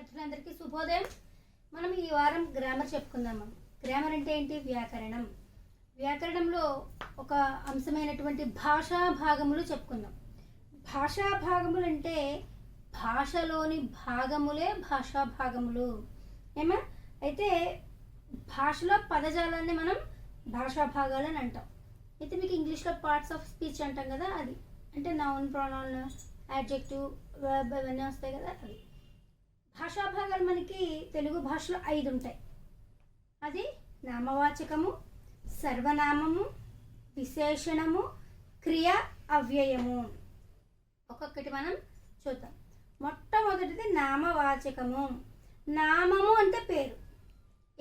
విద్యార్థులందరికీ శుభోదయం. మనం ఈ వారం గ్రామర్ చెప్పుకుందాము గ్రామర్ అంటే ఏంటి? వ్యాకరణం. వ్యాకరణంలో ఒక అంశమైనటువంటి భాషా భాగములు చెప్పుకుందాం. భాషా భాగములు అంటే భాషలోని భాగములే భాషా భాగములు. ఏమా? అయితే భాషలో పదజాలాన్ని మనం భాషా భాగాలు అని అంటాం. అయితే మీకు ఇంగ్లీష్లో పార్ట్స్ ఆఫ్ స్పీచ్ అంటాం కదా అది. అంటే నౌన్ ప్రొనౌన్ యాడ్జెక్టివ్ వర్బ్ ఇవన్నీ వస్తాయి కదా అది భాషా భాగాలు మనకి తెలుగు భాషలో ఐదు ఉంటాయి అది నామవాచకము సర్వనామము విశేషణము క్రియ అవ్యయము. ఒక్కొక్కటి మనం చూద్దాం. మొట్టమొదటిది నామవాచకము. నామము అంటే పేరు.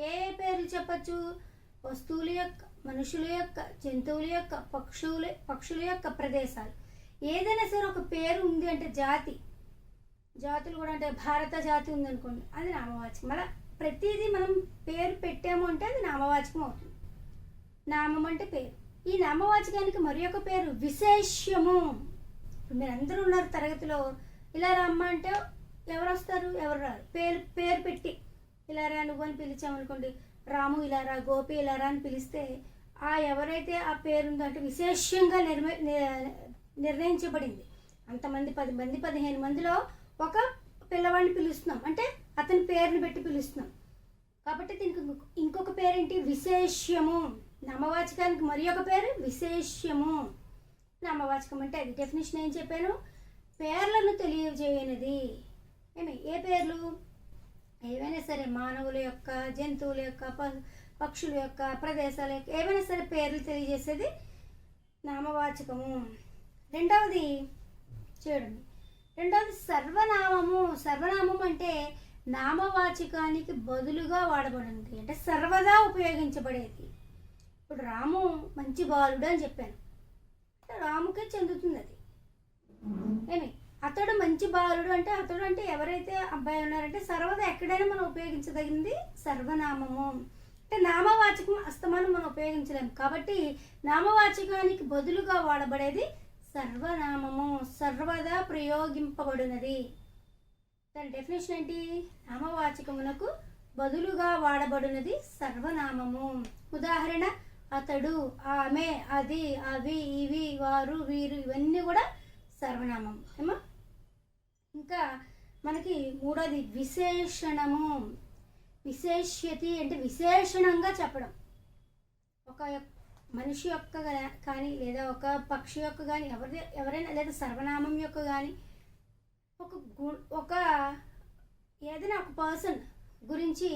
ఏ పేర్లు చెప్పచ్చు? వస్తువుల యొక్క మనుషుల యొక్క జంతువుల యొక్క పక్షుల పక్షుల యొక్క ప్రదేశాలు. ఏదైనా సరే ఒక పేరు ఉంది అంటే జాతి. జాతులు కూడా అంటే భారత జాతి ఉందనుకోండి అది నామవాచకం. అలా ప్రతిదీ మనం పేరు పెట్టాము అంటే అది నామవాచకం అవుతుంది. నామం అంటే పేరు. ఈ నామవాచకానికి మరి ఒక పేరు విశేష్యము. ఇప్పుడు మీరు అందరూ ఉన్నారు తరగతిలో ఇలా రమ్మ అంటే ఎవరు వస్తారు ఎవరు రారు? పేరు పేరు పెట్టి ఇలా రా నువ్వు అని పిలిచామనుకోండి రాము ఇలా రా గోపి ఇలా రా అని పిలిస్తే ఆ ఎవరైతే ఆ పేరుందో అంటే విశేషంగా నిర్మ నిర్ణయించబడింది. అంతమంది పది మంది పదిహేను మందిలో ఒక పిల్లవాడిని పిలుస్తున్నాం. అంటే అతని పేరుని పెట్టి పిలుస్తున్నాం. కాబట్టి దీనికి ఇంకొక- ఇంకొక పేరేంటి? విశేష్యము. నామవాచకానికి మరి ఒక పేరు? విశేష్యము. నామవాచకం అంటే అది డెఫినేషన్ ఏం చెప్పాను? పేర్లను తెలియజేయనిది. ఏమి? ఏ పేర్లు? ఏవైనా సరే మానవుల యొక్క జంతువుల యొక్క ప- పక్షుల యొక్క ప్రదేశాల యొక్క ఏవైనా సరే పేర్లు తెలియజేసేది నామవాచకము. రెండవది చూడండి. రెండవది సర్వనామము. సర్వనామం అంటే నామవాచకానికి బదులుగా వాడబడింది అంటే సర్వదా ఉపయోగించబడేది. ఇప్పుడు రాము మంచి బాలుడు అని చెప్పాను. రాముకే చెందుతుంది అది ఏమి? అతడు మంచి బాలుడు అంటే అతడు అంటే ఎవరైతే అబ్బాయి ఉన్నారంటే సర్వదా ఎక్కడైనా మనం ఉపయోగించదగింది సర్వనామము. అంటే నామవాచకం అస్తమానం మనం ఉపయోగించలేము. కాబట్టి నామవాచకానికి బదులుగా వాడబడేది సర్వనామము సర్వదా ప్రయోగింపబడినది. దాని డెఫినేషన్ ఏంటి? నామవాచకమునకు బదులుగా వాడబడినది సర్వనామము. ఉదాహరణ అతడు ఆమె అది అవి ఇవి వారు వీరు ఇవన్నీ కూడా సర్వనామం. ఏమా? ఇంకా మనకి మూడోది విశేషణము. విశేష్యతి అంటే విశేషణంగా చెప్పడం. ఒక యొక్క మనిషి యొక్క కానీ లేదా ఒక పక్షి యొక్క కానీ ఎవరి ఎవరైనా లేదా సర్వనామం యొక్క కానీ ఒక గు ఒక ఏదైనా ఒక పర్సన్ గురించి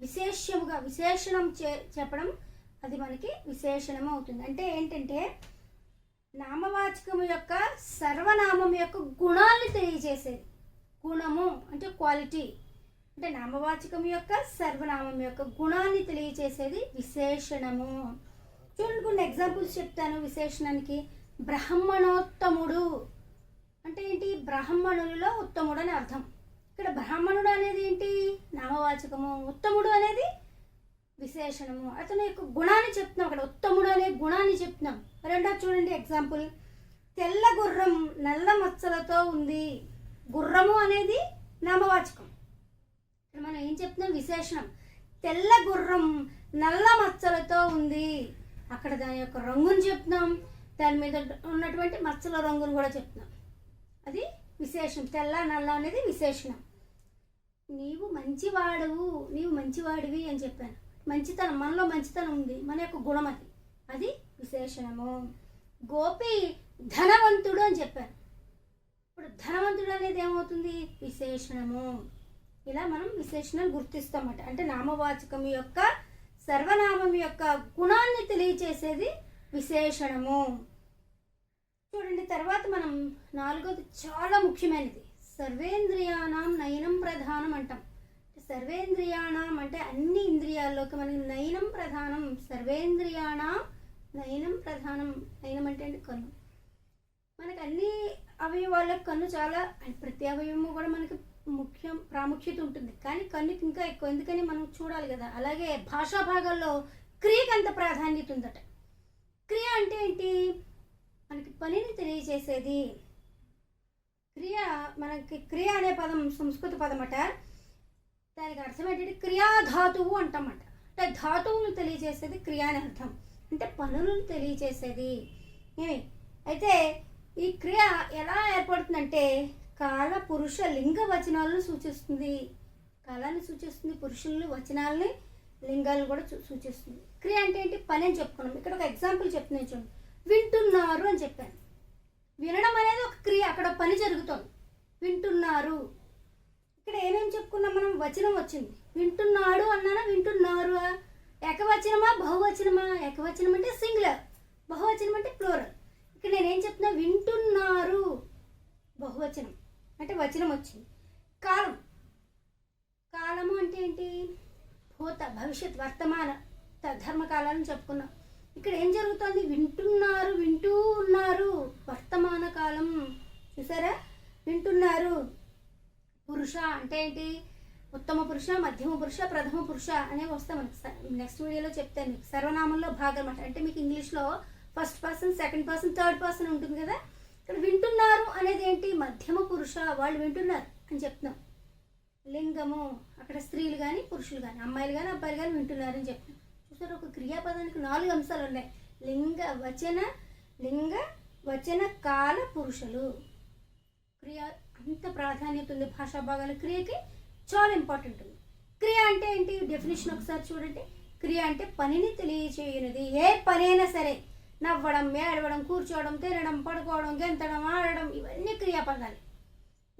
విశేషముగా విశేషణం చే చెప్పడం అది మనకి విశేషణం అవుతుంది. అంటే ఏంటంటే నామవాచకం యొక్క సర్వనామం యొక్క గుణాన్ని తెలియజేసేది. గుణము అంటే క్వాలిటీ అంటే నామవాచకం యొక్క సర్వనామం యొక్క గుణాన్ని తెలియజేసేది విశేషణము. చూడండి కొన్ని ఎగ్జాంపుల్స్ చెప్తాను విశేషణానికి. బ్రాహ్మణోత్తముడు. అంటే ఏంటి? బ్రాహ్మణులలో ఉత్తముడు అని అర్థం. ఇక్కడ బ్రాహ్మణుడు అనేది ఏంటి? నామవాచకము. ఉత్తముడు అనేది విశేషణము. అతను యొక్క గుణాన్ని చెప్తున్నాం అక్కడ. ఉత్తముడు అనే గుణాన్ని చెప్తున్నాం. రెండో చూడండి ఎగ్జాంపుల్ తెల్ల గుర్రం నల్ల మచ్చలతో ఉంది. గుర్రము అనేది నామవాచకం. ఇక్కడ మనం ఏం చెప్తున్నాం? విశేషణం. తెల్ల గుర్రం నల్ల మచ్చలతో ఉంది. అక్కడ దాని యొక్క రంగును చెప్తున్నాం. దాని మీద ఉన్నటువంటి మచ్చల రంగును కూడా చెప్తున్నాం. అది విశేషం. తెల్ల నల్ల అనేది విశేషణం. నీవు మంచివాడవు నీవు మంచివాడివి అని చెప్పాను. మంచితనం మనలో మంచితనం ఉంది. మన యొక్క గుణం అది. అది విశేషణము. గోపి ధనవంతుడు అని చెప్పాను. ఇప్పుడు ధనవంతుడు అనేది ఏమవుతుంది? విశేషణము. ఇలా మనం విశేషణాలు గుర్తిస్తామట అంటే నామవాచకం యొక్క సర్వనామం యొక్క గుణాన్ని తెలియచేసేది విశేషణము. చూడండి తర్వాత మనం నాలుగోది చాలా ముఖ్యమైనది. సర్వేంద్రియాణం నయనం ప్రధానం అంటాం. సర్వేంద్రియాణం అంటే అన్ని ఇంద్రియాల్లోకి మనకి నయనం ప్రధానం. సర్వేంద్రియాణం నయనం ప్రధానం. నయనం అంటే కన్ను. మనకి అన్ని అవయవాళ్ళకి కన్ను చాలా ప్రతి అవయవము కూడా మనకి ముఖ్యం ప్రాముఖ్యత ఉంటుంది. కానీ కన్నుకి ఇంకా ఎక్కువ. ఎందుకని మనం చూడాలి కదా. అలాగే భాషా భాగాల్లో క్రియకి అంత ప్రాధాన్యత ఉందట. క్రియ అంటే ఏంటి? మనకి పనిని తెలియజేసేది. క్రియ మనకి క్రియ అనే పదం సంస్కృత పదం అట దానికి అర్థం ఏంటంటే క్రియాధాతువు అంటామట. అంటే ధాతువును తెలియజేసేది క్రియ అని అర్థం. అంటే పనులను తెలియజేసేది. ఏమి? అయితే ఈ క్రియ ఎలా ఏర్పడుతుందంటే కాల పురుష లింగ వచనాలను సూచిస్తుంది. కాలాన్ని సూచిస్తుంది పురుషుల్ని వచనాలని లింగాలను కూడా సూచిస్తుంది. క్రియ అంటే ఏంటి? పని అని చెప్పుకున్నాం. ఇక్కడ ఒక ఎగ్జాంపుల్ చెప్తున్నాను చూడండి. వింటున్నారు అని చెప్పాను. వినడం అనేది ఒక క్రియ. అక్కడ పని జరుగుతోంది. వింటున్నారు. ఇక్కడ ఏమేమి చెప్పుకున్నాం మనం? వచనం వచ్చింది. వింటున్నాడు అన్నానా? వింటున్నారు ఏకవచనమా? బహువచనమా? ఏకవచనం అంటే సింగులర్. బహువచనం అంటే ప్లూరల్. ఇక్కడ నేనేం చెప్తున్నా? వింటున్నారు. బహువచనం. అంటే వచనం వచ్చింది. కాలం. కాలము అంటే ఏంటి? భూత భవిష్యత్ వర్తమాన ధర్మకాలాలను చెప్పుకున్నాం. ఇక్కడ ఏం జరుగుతోంది? వింటున్నారు వింటూ ఉన్నారు. వర్తమాన కాలం. చూసారా? వింటున్నారు. పురుష అంటే ఏంటి? ఉత్తమ పురుష మధ్యమ పురుష ప్రథమ పురుష అనేవి వస్తాయి మనకి స- నెక్స్ట్ వీడియోలో చెప్తాను. మీకు సర్వనామంలో భాగం అంటే మీకు ఇంగ్లీష్లో first person second person third person ఉంటుంది కదా? ఇక్కడ వింటున్నారు అనేది ఏంటి? మధ్యమ పురుష వాళ్ళు వింటున్నారు అని చెప్తున్నాం. లింగము అక్కడ స్త్రీలు కానీ పురుషులు కానీ అమ్మాయిలు కానీ అబ్బాయిలు కానీ వింటున్నారని చెప్తున్నాం. చూసారు ఒక క్రియాపదానికి నాలుగు అంశాలు ఉన్నాయి. లింగ వచన లింగ వచన కాల పురుషులు. క్రియ అంత ప్రాధాన్యత ఉంది భాషా భాగాల క్రియకి. చాలా ఇంపార్టెంట్ ఉంది. క్రియ అంటే ఏంటి? డెఫినేషన్ ఒకసారి చూడండి. క్రియ అంటే పనిని తెలియచేయనిది. ఏ పనైనా సరే నవ్వడం ఏడవడం కూర్చోవడం తినడం పడుకోవడం గెంతడం ఆడడం ఇవన్నీ క్రియాపదాలు.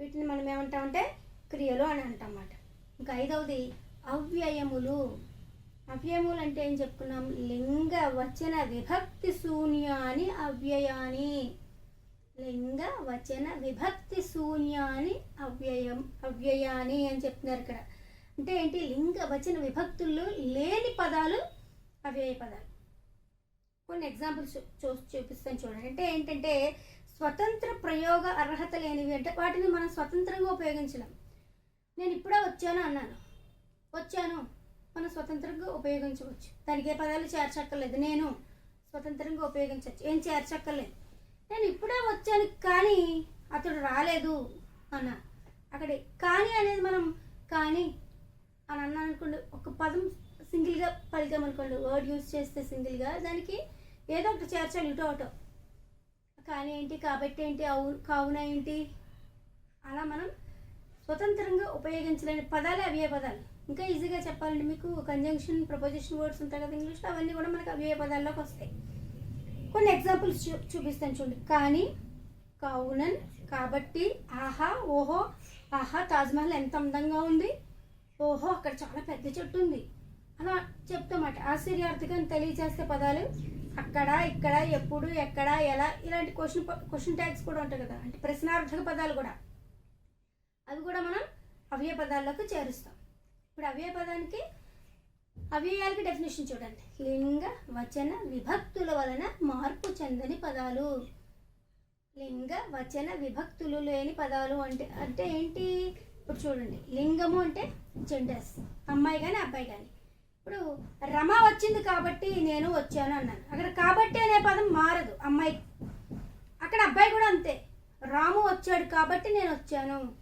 వీటిని మనం ఏమంటామంటే క్రియలు అని అంటామన్నమాట. ఇంకా ఐదవది అవ్యయములు. అవ్యయములు అంటే ఏం చెప్పుకున్నాం? లింగ వచన విభక్తి శూన్యాని అవ్యయాని. లింగ వచన విభక్తి శూన్యాని అవ్యయం అవ్యయాని అని చెప్తున్నారు ఇక్కడ. అంటే ఏంటి? లింగ వచన విభక్తుల్లో లేని పదాలు అవ్యయ పదాలు. కొన్ని ఎగ్జాంపుల్స్ చూ చూపిస్తాను చూడండి. అంటే ఏంటంటే స్వతంత్ర ప్రయోగ అర్హత లేనివి అంటే వాటిని మనం స్వతంత్రంగా ఉపయోగించలేం. నేను ఇప్పుడే వచ్చాను అన్నాను. వచ్చాను. మనం స్వతంత్రంగా ఉపయోగించవచ్చు. దానికి ఏ పదాలు చేర్చక్కర్లేదు. నేను స్వతంత్రంగా ఉపయోగించవచ్చు. ఏం చేర్చక్కర్లేదు. నేను ఇప్పుడే వచ్చాను కానీ అతడు రాలేదు అన్న. అక్కడ కానీ అనేది మనం కానీ అని అన్నాను అనుకోండి. ఒక పదం సింగిల్గా పలికామనుకోండి. వర్డ్ యూజ్ చేస్తే సింగిల్గా దానికి ఏదో ఒకటి చేర్చాలి ఇటు అటో. కానీ ఏంటి కాబట్టి ఏంటి అవు కావున ఏంటి? అలా మనం స్వతంత్రంగా ఉపయోగించలేని పదాలే అవ్యయ పదాలు. ఇంకా ఈజీగా చెప్పాలంటే మీకు కంజంక్షన్ ప్రపోజిషన్ వర్డ్స్ ఉంటాయి కదా ఇంగ్లీష్లో అవన్నీ కూడా మనకు అవ్యయ పదాల్లోకి వస్తాయి. కొన్ని ఎగ్జాంపుల్స్ చూ చూపిస్తాను చూడండి. కానీ కావునన్ కాబట్టి ఆహా ఓహో ఆహా తాజ్మహల్ ఎంత అందంగా ఉంది. ఓహో అక్కడ చాలా పెద్ద చెట్టు ఉంది. అలా చెప్తామాట ఆశ్చర్యార్థకం తెలియజేసే పదాలు అక్కడ ఇక్కడ ఎప్పుడు ఎక్కడ ఎలా ఇలాంటి క్వశ్చన్ క్వశ్చన్ ట్యాగ్స్ కూడా ఉంటాయి కదా. అంటే ప్రశ్నార్థక పదాలు కూడా. అవి కూడా మనం అవ్యయ పదాల్లోకి చేరుస్తాం. ఇప్పుడు అవ్యయ పదానికి అవ్యయాలకి డెఫినేషన్ చూడండి. లింగ వచన విభక్తుల వలన మార్పు చెందని పదాలు. లింగ వచన విభక్తులు లేని పదాలు అంటే అంటే ఏంటి? ఇప్పుడు చూడండి. లింగము అంటే జెండర్స్ అమ్మాయి కానీ అబ్బాయి కానీ ఇప్పుడు రమ వచ్చింది కాబట్టి నేను వచ్చాను అన్నాను అక్కడ కాబట్టి అనే పదం మారదు అమ్మాయి అక్కడ అబ్బాయి కూడా అంతే. రాము వచ్చాడు కాబట్టి నేను వచ్చాను.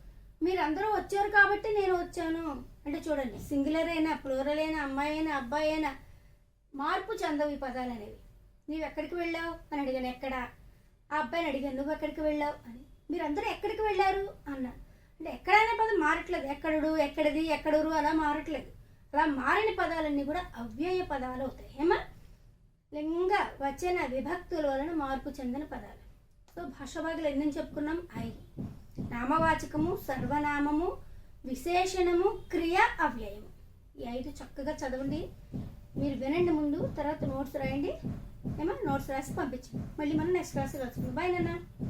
మీరందరూ వచ్చారు కాబట్టి నేను వచ్చాను. అంటే చూడండి సింగులర్ అయినా ప్లూరల్ అయినా అమ్మాయి అయినా అబ్బాయి అయినా మార్పు చెందవు ఈ పదాలు అనేవి. నీవు ఎక్కడికి వెళ్ళావు? అని అడిగాను. ఎక్కడ? ఆ అబ్బాయిని అడిగాను. నువ్వు ఎక్కడికి వెళ్ళావు? అని. మీరందరూ ఎక్కడికి వెళ్ళారు? అన్నా అంటే ఎక్కడైనా పదం మారట్లేదు. ఎక్కడుడు? ఎక్కడిది? ఎక్కడూరు? అలా మారట్లేదు. అలా మారిన పదాలన్నీ కూడా అవ్యయ పదాలు అవుతాయి. ఏమా లింగ వచన విభక్తుల వలన మార్పు చెందిన పదాలు. సో భాష భాగాలు ఎన్ని చెప్పుకున్నాం? ఐదు నామవాచకము సర్వనామము విశేషణము క్రియ అవ్యయము. ఈ ఐదు చక్కగా చదవండి. మీరు వినండి ముందు తర్వాత నోట్స్ రాయండి. ఏమో నోట్స్ రాసి పంపించండి. మళ్ళీ మనం నెక్స్ట్ క్లాస్ కలుసుకుందాం. బాయ్ నాన్న.